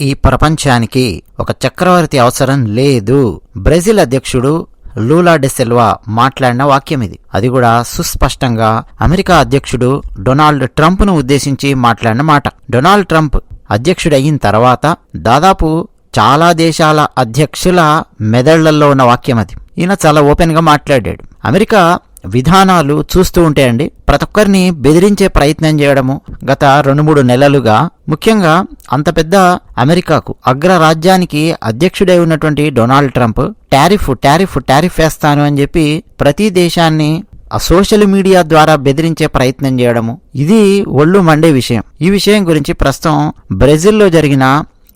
ఈ ప్రపంచానికి ఒక చక్రవర్తి అవసరం లేదు. బ్రెజిల్ అధ్యక్షుడు లూలా డెసెల్వా మాట్లాడిన వాక్యం ఇది. అది కూడా సుస్పష్టంగా అమెరికా అధ్యక్షుడు డొనాల్డ్ ట్రంప్ను ఉద్దేశించి మాట్లాడిన మాట. డొనాల్డ్ ట్రంప్ అధ్యక్షుడయిన తర్వాత దాదాపు చాలా దేశాల అధ్యక్షుల మెదళ్ళలో ఉన్న వాక్యం అది. ఈయన చాలా ఓపెన్గా మాట్లాడాడు. అమెరికా విధానాలు చూస్తూ ఉంటే అండి ప్రతి ఒక్కరిని బెదిరించే ప్రయత్నం చేయడము గత రెండు మూడు నెలలుగా ముఖ్యంగా అంత పెద్ద అమెరికాకు అగ్రరాజ్యానికి అధ్యక్షుడై ఉన్నటువంటి Donald Trump tariff tariff tariff వేస్తాను అని చెప్పి ప్రతి దేశాన్ని ఆ సోషల్ మీడియా ద్వారా బెదిరించే ప్రయత్నం చేయడము. ఇది ఒళ్ళు మండే విషయం. ఈ విషయం గురించి ప్రస్తుతం బ్రెజిల్లో జరిగిన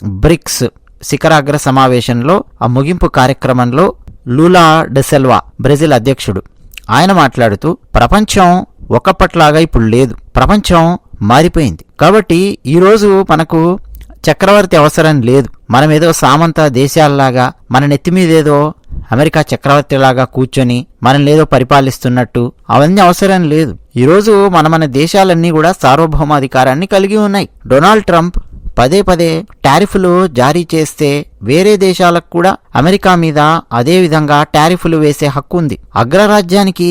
బ్రిక్స్ శిఖరాగ్ర సమావేశంలో ఆ ముగింపు కార్యక్రమంలో లూలా డెసెల్వా బ్రెజిల్ అధ్యక్షుడు. ఆయన మాట్లాడుతూ ప్రపంచం ఒకప్పట్లాగా ఇప్పుడు లేదు. ప్రపంచం మారిపోయింది. కాబట్టి ఈరోజు మనకు చక్రవర్తి అవసరం లేదు. మనం ఏదో సామంత దేశాల్లాగా మన నెత్తి మీద ఏదో అమెరికా చక్రవర్తిలాగా కూర్చొని మనల్ని ఏదో పరిపాలిస్తున్నట్టు అవన్నీ అవసరం లేదు. ఈరోజు మన మన దేశాలన్నీ కూడా సార్వభౌమాధికారాన్ని కలిగి ఉన్నాయి. డొనాల్డ్ ట్రంప్ పదే పదే టారిఫ్లు జారీ చేస్తే వేరే దేశాలకు కూడా అమెరికా మీద అదే విధంగా టారిఫ్లు వేసే హక్కు ఉంది. అగ్రరాజ్యానికి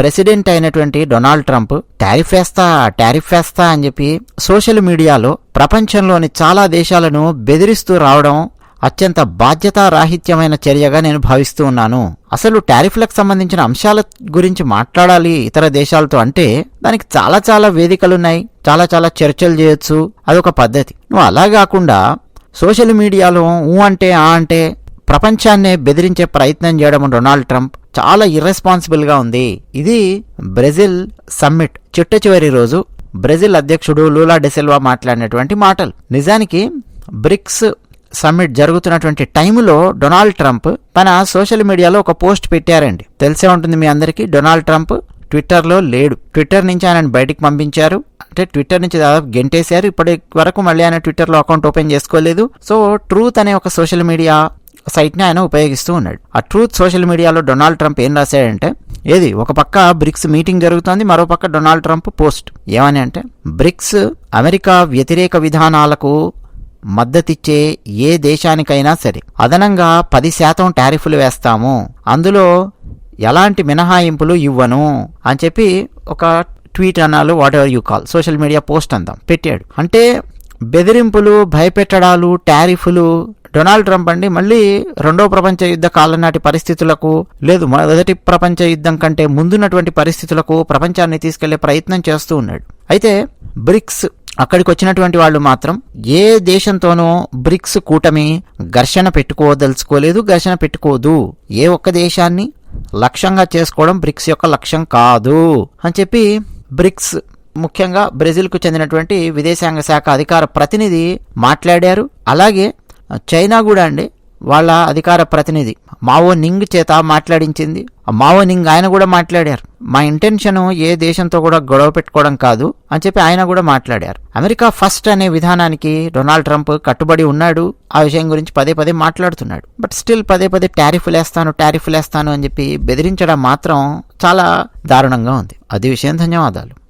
ప్రెసిడెంట్ అయినటువంటి డొనాల్డ్ ట్రంప్ టారిఫ్ వేస్తా టారిఫ్ వేస్తా అని చెప్పి సోషల్ మీడియాలో ప్రపంచంలోని చాలా దేశాలను బెదిరిస్తూ రావడం అత్యంత బాధ్యతారాహిత్యమైన చర్యగా నేను భావిస్తూ ఉన్నాను. అసలు టారిఫ్లకు సంబంధించిన అంశాల గురించి మాట్లాడాలి ఇతర దేశాలతో అంటే దానికి చాలా చాలా వేదికలున్నాయి. చాలా చాలా చర్చలు చేయొచ్చు. అదొక పద్ధతి. నువ్వు అలా కాకుండా సోషల్ మీడియాలో ఊ అంటే ఆ అంటే ప్రపంచాన్నే బెదిరించే ప్రయత్నం చేయడం డొనాల్డ్ ట్రంప్ చాలా ఇర్రెస్పాన్సిబుల్గా ఉంది. ఇది బ్రెజిల్ సమ్మిట్. చిట్ట చివరి రోజు బ్రెజిల్ అధ్యక్షుడు లూలా డెసెల్వా మాట్లాడినటువంటి మాటలు. నిజానికి బ్రిక్స్ సమ్మిట్ జరుగుతున్నటువంటి టైంలో డొనాల్డ్ ట్రంప్ తన సోషల్ మీడియాలో ఒక పోస్ట్ పెట్టారండి. తెలిసే ఉంటుంది మీ అందరికీ. డొనాల్డ్ ట్రంప్ ట్విట్టర్లో లేడు. ట్విట్టర్ నుంచి ఆయనను బయటికి పంపించారు. అంటే ట్విట్టర్ నుంచి దాదాపు గెంటేశారు. ఇప్పటి వరకు మళ్ళీ ఆయన ట్విట్టర్లో అకౌంట్ ఓపెన్ చేసుకోలేదు. సో ట్రూత్ అనే ఒక సోషల్ మీడియా సైట్ని ఆయన ఉపయోగిస్తూ ఉన్నాడు. ఆ ట్రూత్ సోషల్ మీడియాలో డొనాల్డ్ ట్రంప్ ఏం రాశాడంటే ఏది? ఒక పక్క బ్రిక్స్ మీటింగ్ జరుగుతోంది మరో పక్క డొనాల్డ్ ట్రంప్ పోస్ట్. ఏమని అంటే బ్రిక్స్ అమెరికా వ్యతిరేక విధానాలకు మద్దతిచ్చే ఏ దేశానికైనా సరే అదనంగా పది శాతం టారిఫ్లు వేస్తాము. అందులో ఎలాంటి మినహాయింపులు ఇవ్వను అని చెప్పి ఒక ట్వీట్ అన్నాలు whatever you call social media post అందాం పెట్టాడు. అంటే బెదిరింపులు భయపెట్టడాలు టారిఫ్లు డొనాల్డ్ ట్రంప్ అండి మళ్ళీ రెండో ప్రపంచ యుద్ధ కాలం నాటి పరిస్థితులకు లేదు మొదటి ప్రపంచ యుద్ధం కంటే ముందున్నటువంటి పరిస్థితులకు ప్రపంచాన్ని తీసుకెళ్ళే ప్రయత్నం చేస్తూ ఉన్నాడు. అయితే బ్రిక్స్ అక్కడికి వచ్చినటువంటి వాళ్ళు మాత్రం ఏ దేశంతోనూ బ్రిక్స్ కూటమి ఘర్షణ పెట్టుకోదలుచుకోలేదు ఘర్షణ పెట్టుకోదు. ఏ ఒక్క దేశాన్ని లక్ష్యంగా చేసుకోవడం బ్రిక్స్ యొక్క లక్ష్యం కాదు అని చెప్పి బ్రిక్స్ ముఖ్యంగా బ్రెజిల్కు చెందినటువంటి విదేశాంగ శాఖ అధికార ప్రతినిధి మాట్లాడారు. అలాగే చైనా కూడా అండి. వాళ్ళ అధికార ప్రతినిధి. మావో నింగ్ చేత మాట్లాడించింది. మావో నింగ్ ఆయన కూడా మాట్లాడారు. మా ఇంటెన్షన్ ఏ దేశంతో కూడా గొడవ పెట్టుకోవడం కాదు అని చెప్పి ఆయన కూడా మాట్లాడారు. అమెరికా ఫస్ట్ అనే విధానానికి డొనాల్డ్ ట్రంప్ కట్టుబడి ఉన్నాడు. ఆ విషయం గురించి పదే పదే మాట్లాడుతున్నాడు. బట్ స్టిల్ పదే పదే టారిఫ్లు వేస్తాను టారిఫ్లు వేస్తాను అని చెప్పి బెదిరించడం మాత్రం చాలా దారుణంగా ఉంది. అది విషయం ధన్యవాదాలు.